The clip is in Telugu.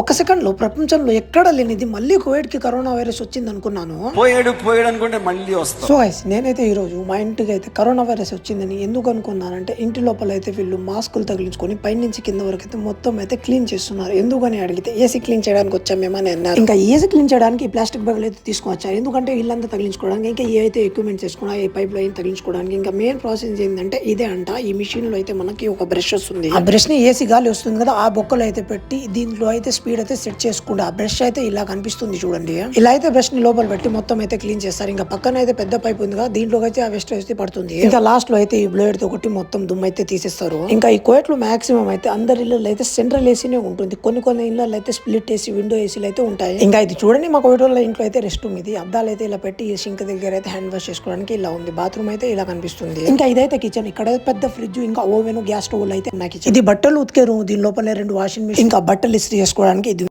ఒక సెకండ్లో ప్రపంచంలో ఎక్కడ లేనిది మళ్ళీ కోవిడ్కి కరోనా వైరస్ వచ్చింది అనుకున్నాను. పోయాడు పోయాడు అనుకుంటే మళ్ళీ వస్తాం. సో గైస్ నేనైతే ఈ రోజు మా ఇంటికి అయితే కరోనా వైరస్ వచ్చిందని ఎందుకు అనుకున్నానంటే ఇంటి లోపల అయితే వీళ్ళు మాస్కులు తగిలించుకొని పైనుంచి కింద వరకు అయితే మొత్తం అయితే క్లీన్ చేస్తున్నారు. ఎందుకని అడిగితే ఏసీ క్లీన్ చేయడానికి వచ్చామేమని అన్నారు. ఇంకా ఏసీ క్లీన్ చేయడానికి ఈ ప్లాస్టిక్ బ్యాగులు అయితే తీసుకొచ్చారు ఎందుకంటే ఇల్లంతా తగిలించుకోవడానికి ఇంకా ఏ అయితే ఎక్విప్మెంట్ చేసుకున్నా ఈ పైప్ లైన్ తగిలించుకోవడానికి ఇంకా మెయిన్ ప్రాసెస్ ఏంటంటే ఇదే అంట. ఈ మిషన్లో అయితే మనకి ఒక బ్రష్ వస్తుంది. ఆ బ్రష్ని ఏసీ గాలి వస్తుంది కదా ఆ బొక్కలు అయితే పెట్టి దీంట్లో అయితే స్పీడ్ అయితే సెట్ చేసుకుంటా. బ్రష్ అయితే ఇలా కనిపిస్తుంది చూడండి. ఇలా అయితే బ్రష్ని లోపల పెట్టి మొత్తం అయితే క్లీన్ చేస్తారు. ఇంకా పక్కన అయితే పెద్ద పైప్ ఉంది కదా దీంట్లో అయితే ఆ వెస్ట్ అయితే పడుతుంది. ఇంకా లాస్ట్లో అయితే ఈ బ్లేడ్తో కొట్టి మొత్తం దుమ్ము అయితే తీసేస్తారు. ఇంకా ఈ కోయట్లు మాక్సిమం అయితే అందరి ఇళ్ళలో అయితే సెంట్రల్ ఏసీనే ఉంటుంది. కొన్ని కొన్ని ఇళ్ళలో అయితే స్ప్లిట్ ఏసీ విండో ఏసీలు అయితే ఉంటాయి. ఇంకా ఇది చూడండి మా కోయట్ వాళ్ళ ఇంట్లో అయితే రెస్ట్ రూమ్ ఇది. అద్దాలు అయితే ఇలా పెట్టి ఈ సింక్ దగ్గర అయితే హ్యాండ్ వాష్ చేసుకోవడానికి ఇలా ఉంది. బాత్రూమ్ అయితే ఇలా కనిపిస్తుంది. ఇంకా ఇదైతే కిచెన్ ఇక్కడ పెద్ద ఫ్రిడ్జ్ ఇంకా ఓవెన్ గ్యాస్ స్టవ్ అయితే నాకు ఇది బట్టలు ఉతికే రూమ్ దీని లోపల రెండు వాషింగ్ మిషన్ ఇంకా బట్టలు ఇస్త్రీ చేసుకోవడానికి ఇది